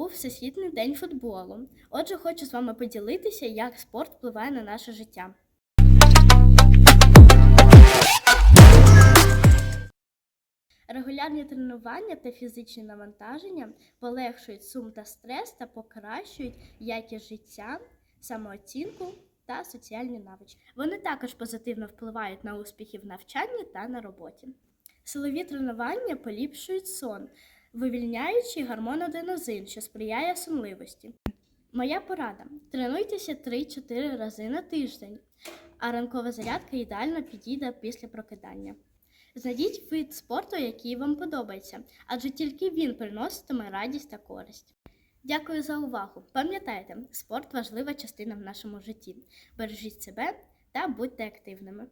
Всесвітній день футболу. Отже, хочу з вами поділитися, як спорт впливає на наше життя. Регулярні тренування та фізичні навантаження полегшують сум та стрес та покращують якість життя, самооцінку та соціальні навички. Вони також позитивно впливають на успіхи в навчанні та на роботі. Силові тренування поліпшують сон, вивільняючи гормон аденозин, що сприяє сонливості. Моя порада: тренуйтеся 3-4 рази на тиждень, а ранкова зарядка ідеально підійде після прокидання. Знайдіть вид спорту, який вам подобається, адже тільки він приноситиме радість та користь. Дякую за увагу. Пам'ятайте, спорт важлива частина в нашому житті. Бережіть себе та будьте активними.